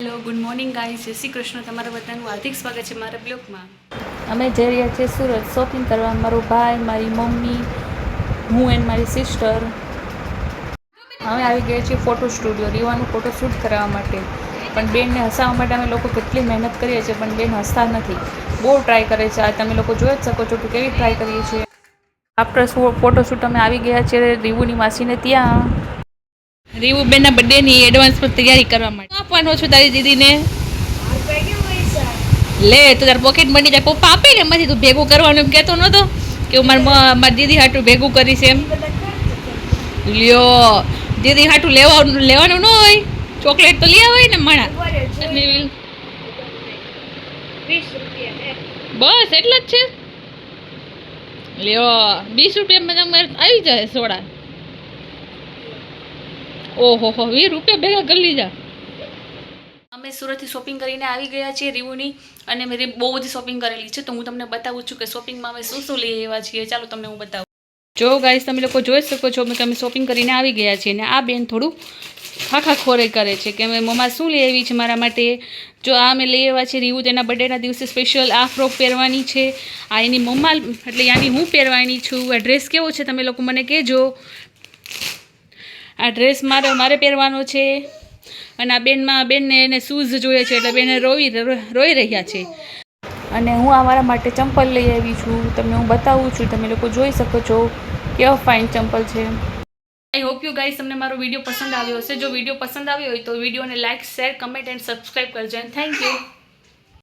Hello good morning guys જય શ્રી કૃષ્ણ. તમારા બધાનું હાર્દિક સ્વાગત છે મારા બ્લોગમાં. અમે જઈ રહ્યા છીએ સુરત શોપિંગ કરવા. મારો ભાઈ, મારી મમ્મી, હું એન્ડ મારી સિસ્ટર અમે આવી ગયા છીએ ફોટો સ્ટુડિયો રીવાનું ફોટો શૂટ કરાવવા માટે. પણ બેનને હસાવવા માટે અમે લોકો કેટલી મહેનત કરીએ છીએ, પણ બેન હસતા નથી. બહુ ટ્રાય કરે છે. આ તમે લોકો જોઈ જ શકો છો કે કેવી ટ્રાય કરીએ છીએ. આફ્ટર ફોટોશૂટ અમે આવી ગયા છીએ, રીવુની માસીને ત્યાં. રીવુ બર્થડેની એડવાન્સ પર તૈયારી કરવા માટે. આપવાનો છું તારી દીદીને. લે, તો તાર પોકેટ મળી જાય પપ્પા આપે ને એમાંથી તું ભેગું કરવાનું એમ કહેતો નહોતો કે હું મારા મારી દીદી હાટું ભેગું કરીશ એમ. લ્યો, દીદી હાટું લેવાનું લેવાનું ન હોય, ચોકલેટ તો લઈ આવે ને મણા. બસ, એટલા જ છે. લ્યો, વીસ રૂપિયામાં તમારે આવી જાય સોડા. ઓહો, હો વીસ રૂપિયા ભેગા કરી લીધા. અમે સુરતથી શોપિંગ કરીને આવી ગયા છીએ રીવુની અને મેં બહુ બધી શોપિંગ કરેલી છે, તો હું તમને બતાવું છું કે શોપિંગમાં અમે શું શું લઈ આવ્યા છીએ. ચાલો તમને હું બતાવું. જો ગાઈસ તમે લોકો જોઈ શકો છો કે અમે શોપિંગ કરીને આવી ગયા છીએ અને આ બેન થોડું ખાખા ખોરે કરે છે કે અમે મમ્મા શું લઈ આવી છે મારા માટે? જો આ અમે લઈ આવ્યા છે રીવું, તેના બર્થડેના દિવસે સ્પેશિયલ આ ફ્રોક પહેરવાની છે, આ એની મમ્મા, એટલે યાની હું પહેરવાની છું, આ ડ્રેસ કેવો છે તમે લોકો મને કહેજો. આ ડ્રેસ મારે મારે પહેરવાનો છે. અને આ બેનમાં બેનને એને શૂઝ જોઈએ છે એટલે બેને રોઈ રોઈ રહ્યા છે. અને હું આ મારા માટે ચંપલ લઈ આવી છું. તમને હું બતાવું છું તમે લોકો જોઈ શકો છો કેવો ફાઇન ચંપલ છે. આઈ હોપ યુ ગાઈસ તમને મારો વીડિયો પસંદ આવ્યો હશે. જો વીડિયો પસંદ આવ્યો હોય તો વિડીયોને like share comment and subscribe કરજો. And thank you